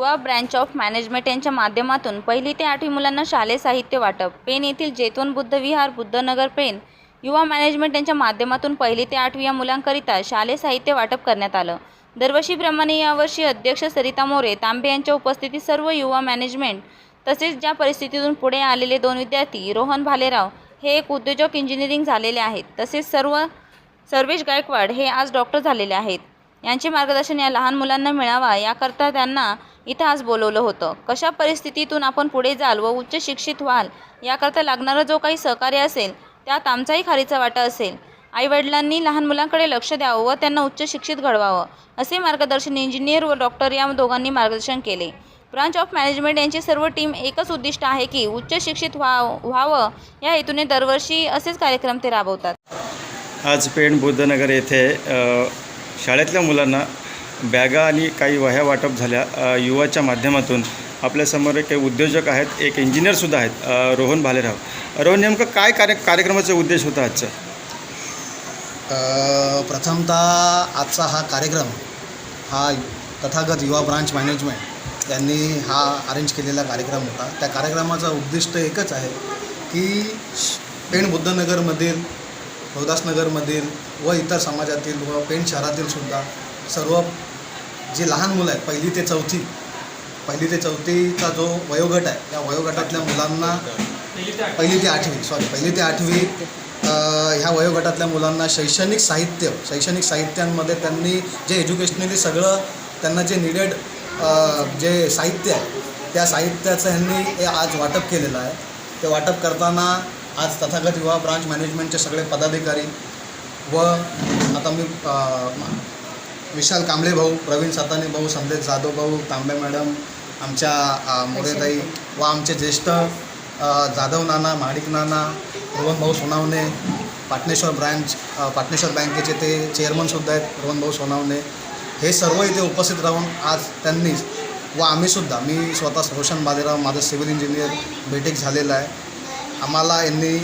दुआ branch of management यांच्या माध्यमातून पहिली ते आठवी मुलांना शालेय साहित्य वाटप पेन येथील जेतवन बुद्ध विहार बुद्धनगर पेन युवा मॅनेजमेंट यांच्या माध्यमातून पहिली ते आठवी या मुलांकरिता शालेय साहित्य वाटप करण्यात आलं. दरवर्षीप्रमाणे यावर्षी अध्यक्ष सरिता मोरे तांबे यांच्या उपस्थितीत सर्व युवा मॅनेजमेंट तसेच ज्या परिस्थितीतून पुढे आलेले दोन विद्यार्थी रोहन भालेराव हे एक उद्योजक इंजिनिअरिंग झालेले आहेत तसेच सर्व सर्वेश गायकवाड हे आज डॉक्टर झालेले आहेत. यांचे मार्गदर्शन या लहान मुलांना मिळावा याकरता त्यांना इथं आज बोलवलं होतं. कशा परिस्थितीतून आपण पुढे जाल व उच्च शिक्षित व्हाल याकरता लागणारं जो काही सहकार्य असेल त्यात आमचाही खारीचा वाटा असेल. आईवडिलांनी लहान मुलांकडे लक्ष द्यावं व त्यांना उच्च शिक्षित घडवावं असे मार्गदर्शन इंजिनियर व डॉक्टर या दोघांनी मार्गदर्शन केले. ब्रांच ऑफ मॅनेजमेंट यांची सर्व टीम एकच उद्दिष्ट आहे की उच्च शिक्षित व्हा व्हावं. या हेतूने दरवर्षी असेच कार्यक्रम ते राबवतात. आज पेण बुद्धनगर येथे शाळेतल्या मुलांना बॅगा आणि काही वह्या वाटप झाल्या. युवाच्या माध्यमातून आपल्यासमोर एक उद्योजक आहेत एक इंजिनियरसुद्धा आहेत रोहन भालेराव. रोहन नेमकं काय कार्य कार्यक्रमाचा उद्देश होता आजचा? प्रथमतः आजचा हा कार्यक्रम हा तथागत युवा ब्रांच मॅनेजमेंट यांनी हा अरेंज केलेला कार्यक्रम होता. त्या कार्यक्रमाचं उद्दिष्ट एकच आहे की पेण बुद्धनगरमधील रोहदासनगरमधील व इतर समाजातील व पेण शहरातील सुद्धा सर्व जी लहान मुलं आहेत पहिली ते चौथी पहिली ते चौथीचा जो वयोगट आहे त्या वयोगटातल्या मुलांना पहिली ते आठवी सॉरी पहिली ते आठवी ह्या वयोगटातल्या मुलांना शैक्षणिक साहित्य शैक्षणिक साहित्यांमध्ये त्यांनी जे एज्युकेशनली सगळं त्यांना जे निडेड जे साहित्य आहे त्या साहित्याचं ह्यांनी हे आज वाटप केलेलं आहे. ते वाटप करताना आज तथागत युवा ब्रांच मॅनेजमेंटचे सगळे पदाधिकारी व आता मी विशाल कांबळे भाऊ प्रवीण साताने भाऊ संदेश जाधव भाऊ तांबे मॅडम आमच्या मोरेताई व आमचे ज्येष्ठ जाधव नाना महाडिक नाना रोहन भाऊ सोनावणे पाटणेश्वर ब्रँच पाटणेश्वर बँकेचे ते चेअरमनसुद्धा आहेत रोहन भाऊ सोनावणे. हे सर्व इथे उपस्थित राहून आज त्यांनी व आम्हीसुद्धा मी स्वतः रोशन बाजीराव माझं सिव्हिल इंजिनियर बेटेक झालेलं आहे. आम्हाला यांनी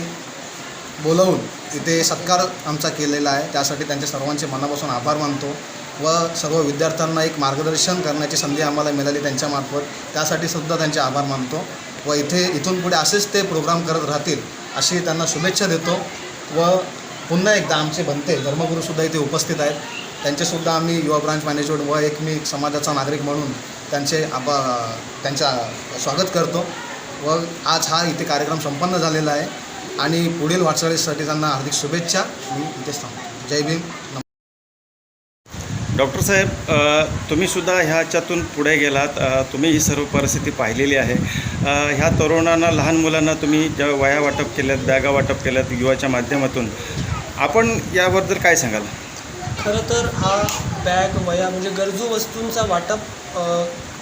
बोलवून इथे सत्कार आमचा केलेला आहे. त्यासाठी त्यांचे सर्वांचे मनापासून आभार मानतो व सर्व विद्यार्थ्यांना एक मार्गदर्शन करण्याची संधी आम्हाला मिळाली त्यांच्यामार्फत त्यासाठी सुद्धा त्यांचे आभार मानतो व इथे इथून पुढे असेच ते प्रोग्राम करत राहतील अशी त्यांना शुभेच्छा देतो व पुन्हा एकदा आमचे बनते. धर्मगुरूसुद्धा इथे उपस्थित आहेत. त्यांचेसुद्धा आम्ही युवा ब्रांच मॅनेजमेंट व एक मी समाजाचा नागरिक म्हणून त्यांचे आबा त्यांच्या स्वागत करतो. व आज हा इथे कार्यक्रम संपन्न झालेला आहे. आणि पुढील वाटचालीसाठी त्यांना हार्दिक शुभेच्छा. मी इथेच थांबतो. जय भीम. नमस्कार डॉक्टर साहेब तुम्हीसुद्धा ह्याच्यातून पुढे गेलात. तुम्ही ही सर्व परिस्थिती पाहिलेली आहे. ह्या तरुणांना लहान मुलांना तुम्ही ज्या वया वाटप केल्यात बॅगा वाटप केल्यात युवाच्या माध्यमातून आपण याबद्दल काय सांगाल? खरं तर हा बॅग वया म्हणजे गरजू वस्तूंचा वाटप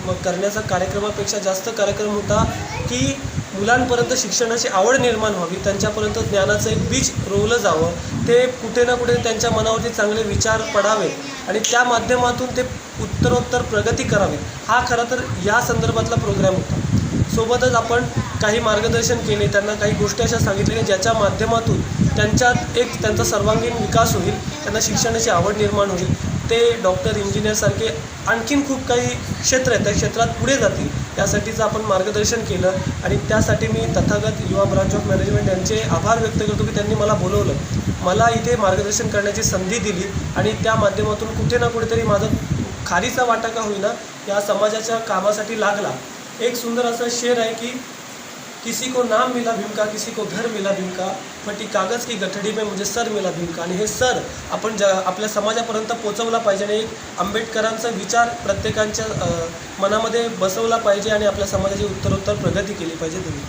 मग करण्याचा कार्यक्रमापेक्षा जास्त कार्यक्रम होता की मुलांपर्यंत शिक्षणाची आवड निर्माण व्हावी त्यांच्यापर्यंत ज्ञानाचं एक बीज रोवलं जावं ते कुठे ना कुठे त्यांच्या मनावरती चांगले विचार पडावे आणि त्या माध्यमातून ते उत्तरोत्तर प्रगती करावी हा खरं तर या संदर्भातला प्रोग्राम होता. सोबतच आपण काही मार्गदर्शन केले त्यांना काही गोष्टी अशा सांगितल्या की ज्याच्या माध्यमातून त्यांच्यात एक त्यांचा सर्वांगीण विकास होईल त्यांना शिक्षणाची आवड निर्माण होईल. ते डॉक्टर इंजिनियरसारखे आणखीन खूप काही क्षेत्र आहेत. त्या क्षेत्रात पुढे जातील. त्यासाठीचं आपण मार्गदर्शन केलं आणि त्यासाठी मी तथागत युवा ब्रांच ऑफ मॅनेजमेंट यांचे आभार व्यक्त करतो की त्यांनी मला बोलवलं. मला इथे मार्गदर्शन करण्याची संधी दिली आणि त्या माध्यमातून कुठे ना कुठेतरी माझा खारीचा वाटा का होईना या समाजाच्या कामासाठी लागला. एक सुंदर असं शेर आहे की किसी को नाम मिला भीम का किसी को घर मिला भीम का फटी कागज की गठडी में मुझे सर मिला भीम का आणि हे सर आपण ज आपल्या समाजापर्यंत पोचवला पाहिजे आणि एक आंबेडकरांचा विचार प्रत्येकांच्या मनामध्ये बसवला पाहिजे आणि आपल्या समाजाची उत्तरोत्तर प्रगती केली पाहिजे. तुम्ही